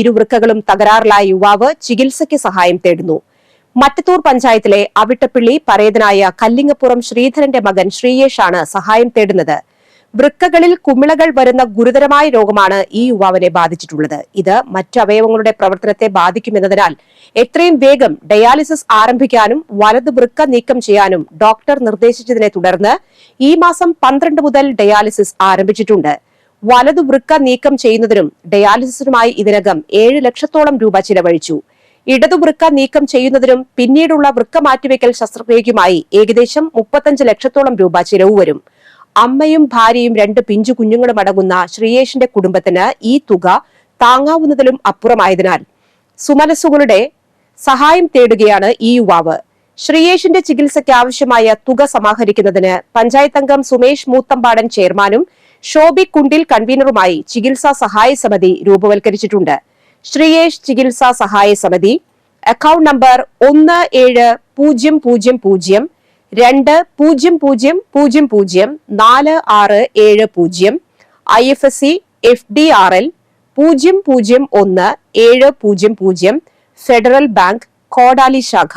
ഇരുവൃക്കകളും തകരാറിലായ യുവാവ് ചികിത്സയ്ക്ക് സഹായം തേടുന്നു. മറ്റത്തൂർ പഞ്ചായത്തിലെ അവിട്ടപ്പിള്ളി പരേതനായ കല്ലിങ്ങപ്പുറം ശ്രീധരന്റെ മകൻ ശ്രീയേഷാണ് സഹായം തേടുന്നത്. വൃക്കകളിൽ കുമിളകൾ വരുന്ന ഗുരുതരമായ രോഗമാണ് ഈ യുവാവിനെ ബാധിച്ചിട്ടുള്ളത്. ഇത് മറ്റു അവയവങ്ങളുടെ പ്രവർത്തനത്തെ ബാധിക്കുമെന്നതിനാൽ എത്രയും വേഗം ഡയാലിസിസ് ആരംഭിക്കാനും വലത് വൃക്ക നീക്കം ചെയ്യാനും ഡോക്ടർ നിർദ്ദേശിച്ചതിനെ തുടർന്ന് ഈ മാസം പന്ത്രണ്ട് മുതൽ ഡയാലിസിസ് ആരംഭിച്ചിട്ടുണ്ട്. വലതു വൃക്ക നീക്കം ചെയ്യുന്നതിനും ഡയാലിസിസിനുമായി ഇതിനകം ഏഴ് ലക്ഷത്തോളം രൂപ ചിലവഴിച്ചു. ഇടതു വൃക്ക നീക്കം ചെയ്യുന്നതിനും പിന്നീടുള്ള വൃക്ക മാറ്റിവെക്കൽ ശസ്ത്രക്രിയയ്ക്കുമായി ഏകദേശം മുപ്പത്തഞ്ച് ലക്ഷത്തോളം രൂപ ചിലവ് വരും. അമ്മയും ഭാര്യയും രണ്ട് പിഞ്ചു കുഞ്ഞുങ്ങളും അടങ്ങുന്ന ശ്രീയേഷിന്റെ കുടുംബത്തിന് ഈ തുക താങ്ങാവുന്നതിലും അപ്പുറമായതിനാൽ സുമനസ്സുകളുടെ സഹായം തേടുകയാണ് ഈ യുവാവ്. ശ്രീയേഷിന്റെ ചികിത്സയ്ക്ക് ആവശ്യമായ തുക സമാഹരിക്കുന്നതിന് പഞ്ചായത്ത് അംഗം സുമേഷ് മൂത്തമ്പാടൻ ചെയർമാനും ഷോബി കുണ്ടിൽ കൺവീനറുമായി ചികിത്സാ സഹായ സമിതി രൂപവൽക്കരിച്ചിട്ടുണ്ട്. ശ്രീയേഷ് ചികിത്സാ സഹായ സമിതി. അക്കൗണ്ട് നമ്പർ ഒന്ന് ഏഴ് പൂജ്യം പൂജ്യം പൂജ്യം രണ്ട് പൂജ്യം പൂജ്യം പൂജ്യം പൂജ്യം നാല് ആറ് ഏഴ് പൂജ്യം I F S C F D R L പൂജ്യം പൂജ്യം ഒന്ന് ഏഴ് പൂജ്യം പൂജ്യം ഫെഡറൽ ബാങ്ക് കോടാലി ശാഖ.